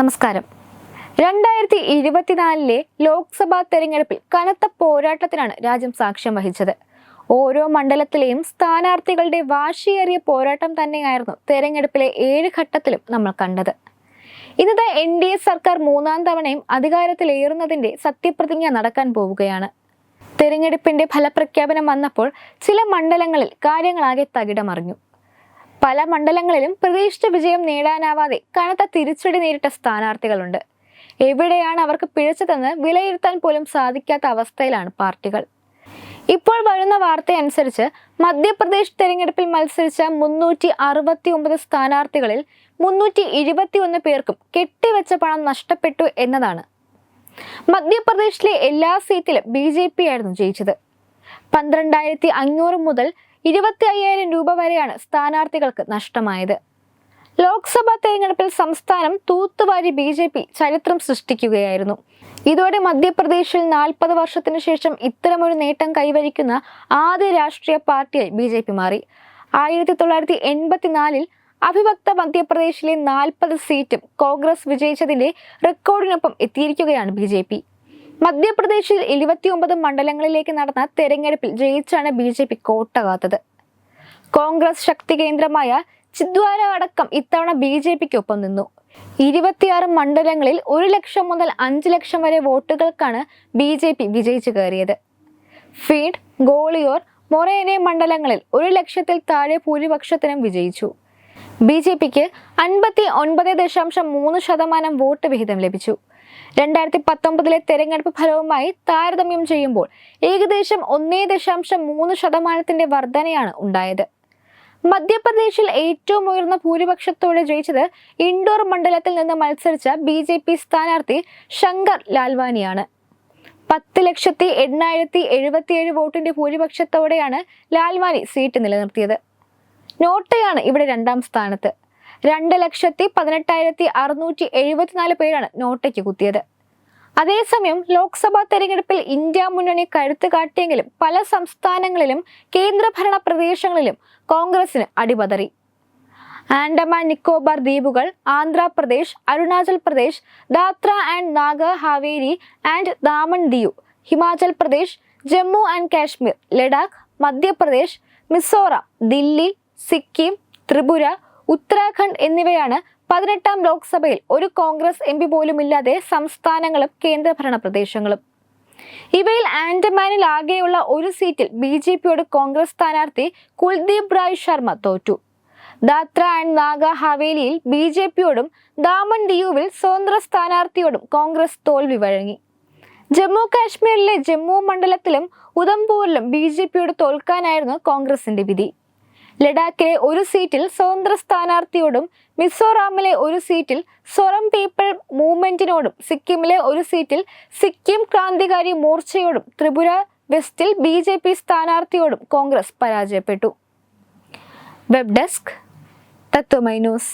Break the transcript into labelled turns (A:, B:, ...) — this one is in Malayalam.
A: നമസ്കാരം. രണ്ടായിരത്തി ഇരുപത്തിനാലിലെ ലോക്സഭാ തെരഞ്ഞെടുപ്പിൽ കനത്ത പോരാട്ടത്തിനാണ് രാജ്യം സാക്ഷ്യം വഹിച്ചത്. ഓരോ മണ്ഡലത്തിലെയും സ്ഥാനാർത്ഥികളുടെ വാശിയേറിയ പോരാട്ടം തന്നെയായിരുന്നു തെരഞ്ഞെടുപ്പിലെ ഏഴ് ഘട്ടത്തിലും നമ്മൾ കണ്ടത്. ഇന്നത്തെ എൻ ഡി എ സർക്കാർ മൂന്നാം തവണയും അധികാരത്തിലേറുന്നതിന്റെ സത്യപ്രതിജ്ഞ നടക്കാൻ പോവുകയാണ്. തെരഞ്ഞെടുപ്പിന്റെ ഫലപ്രഖ്യാപനം വന്നപ്പോൾ ചില മണ്ഡലങ്ങളിൽ കാര്യങ്ങളാകെ തകിടമറിഞ്ഞു. പല മണ്ഡലങ്ങളിലും പ്രതീക്ഷിച്ച വിജയം നേടാനാവാതെ കനത്ത തിരിച്ചടി നേരിട്ട സ്ഥാനാർത്ഥികളുണ്ട്. എവിടെയാണ് അവർക്ക് പിഴച്ചതെന്ന് വിലയിരുത്താൻ പോലും സാധിക്കാത്ത അവസ്ഥയിലാണ് പാർട്ടികൾ. ഇപ്പോൾ വരുന്ന വാർത്തയനുസരിച്ച് മധ്യപ്രദേശ് തെരഞ്ഞെടുപ്പിൽ മത്സരിച്ച മുന്നൂറ്റി അറുപത്തി ഒമ്പത് സ്ഥാനാർത്ഥികളിൽ മുന്നൂറ്റി ഇരുപത്തി ഒന്ന് പേർക്കും കെട്ടിവെച്ച പണം നഷ്ടപ്പെട്ടു എന്നതാണ്. മധ്യപ്രദേശിലെ എല്ലാ സീറ്റിലും ബി ജെ പി ആയിരുന്നു ജയിച്ചത്. പന്ത്രണ്ടായിരത്തി അഞ്ഞൂറ് മുതൽ ഇരുപത്തി അയ്യായിരം രൂപ വരെയാണ് സ്ഥാനാർത്ഥികൾക്ക് നഷ്ടമായത്. ലോക്സഭാ തെരഞ്ഞെടുപ്പിൽ സംസ്ഥാനം തൂത്തുവാരി ബി ജെ പി ചരിത്രം സൃഷ്ടിക്കുകയായിരുന്നു. ഇതോടെ മധ്യപ്രദേശിൽ നാൽപ്പത് വർഷത്തിനു ശേഷം ഇത്തരമൊരു നേട്ടം കൈവരിക്കുന്ന ആദ്യ രാഷ്ട്രീയ പാർട്ടിയായി ബി ജെ പി മാറി. ആയിരത്തി തൊള്ളായിരത്തി എൺപത്തിനാലിൽ അവിഭക്ത മധ്യപ്രദേശിലെ നാൽപ്പത് സീറ്റും കോൺഗ്രസ് വിജയിച്ചതിന്റെ റെക്കോർഡിനൊപ്പം എത്തിയിരിക്കുകയാണ് ബി ജെ പി. മധ്യപ്രദേശിൽ ഇരുപത്തിയൊമ്പത് മണ്ഡലങ്ങളിലേക്ക് നടന്ന തെരഞ്ഞെടുപ്പിൽ ജയിച്ചാണ് ബി ജെ പി കോട്ട കാത്തത് കോൺഗ്രസ് ശക്തി കേന്ദ്രമായ ചിദ്വാര അടക്കം ഇത്തവണ ബി ജെ പിക്കൊപ്പം നിന്നു. ഇരുപത്തിയാറ് മണ്ഡലങ്ങളിൽ ഒരു ലക്ഷം മുതൽ അഞ്ച് ലക്ഷം വരെ വോട്ടുകൾക്കാണ് ബി ജെ പി വിജയിച്ചു കയറിയത്. ഫീഡ് ഗോളിയോർ മൊറേനെ മണ്ഡലങ്ങളിൽ ഒരു ലക്ഷത്തിൽ താഴെ ഭൂരിപക്ഷത്തിനും വിജയിച്ചു. ബി ജെ പിക്ക് അൻപത്തി ഒൻപത് ദശാംശം മൂന്ന് ശതമാനം വോട്ട് വിഹിതം ലഭിച്ചു. രണ്ടായിരത്തി പത്തൊമ്പതിലെ തെരഞ്ഞെടുപ്പ് ഫലവുമായി താരതമ്യം ചെയ്യുമ്പോൾ ഏകദേശം ഒന്നേ ദശാംശം മൂന്ന് ശതമാനത്തിന്റെ വർധനയാണ് ഉണ്ടായത്. മധ്യപ്രദേശിൽ ഏറ്റവും ഉയർന്ന ഭൂരിപക്ഷത്തോടെ ജയിച്ചത് ഇൻഡോർ മണ്ഡലത്തിൽ നിന്ന് മത്സരിച്ച ബി ജെ പി സ്ഥാനാർത്ഥി ശങ്കർ ലാൽവാനിയാണ്. പത്ത് ലക്ഷത്തി എണ്ണായിരത്തി എഴുപത്തിയേഴ് വോട്ടിന്റെ ഭൂരിപക്ഷത്തോടെയാണ് ലാൽവാനി സീറ്റ് നിലനിർത്തിയത്. നോട്ടയാണ് ഇവിടെ രണ്ടാം സ്ഥാനത്ത്. രണ്ട് ലക്ഷത്തി പതിനെട്ടായിരത്തി അറുന്നൂറ്റി എഴുപത്തിനാല് പേരാണ് നോട്ടയ്ക്ക് കുത്തിയത്. അതേസമയം ലോക്സഭാ തെരഞ്ഞെടുപ്പിൽ ഇന്ത്യ മുന്നണി കരുത്ത് കാട്ടിയെങ്കിലും പല സംസ്ഥാനങ്ങളിലും കേന്ദ്രഭരണ പ്രദേശങ്ങളിലും കോൺഗ്രസിന് അടിപതറി. ആൻഡമാൻ നിക്കോബാർ ദ്വീപുകൾ Andhra Pradesh Arunachal Pradesh Dadra and Nagar Haveli and Daman Diu Himachal Pradesh Jammu and Kashmir Ladakh Madhya Pradesh Mizoram Delhi Sikkim Tripura Uttarakhand എന്നിവയാണ് പതിനെട്ടാം ലോക്സഭയിൽ ഒരു കോൺഗ്രസ് എം പി പോലുമില്ലാതെ സംസ്ഥാനങ്ങളും കേന്ദ്രഭരണ പ്രദേശങ്ങളും. ഇവയിൽ ആൻഡമാനിൽ ആകെയുള്ള ഒരു സീറ്റിൽ ബി ജെ പിയോട് കോൺഗ്രസ് സ്ഥാനാർത്ഥി കുൽദീപ് റായ് ശർമ്മ തോറ്റു. ദാത്ര ആൻഡ് നാഗ ഹവേലിയിൽ ബി ജെ പിയോടും ദാമൻ ഡിയുവിൽ സ്വതന്ത്ര സ്ഥാനാർത്ഥിയോടും കോൺഗ്രസ് തോൽവി വഴങ്ങി. ജമ്മു കാശ്മീരിലെ ജമ്മു മണ്ഡലത്തിലും ഉധംപൂരിലും ബി ജെ പിയോട് തോൽക്കാനായിരുന്നു കോൺഗ്രസിന്റെ വിധി. ലഡാക്കിലെ ഒരു സീറ്റിൽ സ്വതന്ത്ര സ്ഥാനാർത്ഥിയോടും മിസോറാമിലെ ഒരു സീറ്റിൽ സ്വറം പീപ്പിൾ മൂവ്മെന്റിനോടും സിക്കിമിലെ ഒരു സീറ്റിൽ സിക്കിം ക്രാന്തികാരി മോർച്ചയോടും ത്രിപുര വെസ്റ്റിൽ ബി ജെ പി സ്ഥാനാർത്ഥിയോടും കോൺഗ്രസ് പരാജയപ്പെട്ടു. Web desk Tatwamayi news.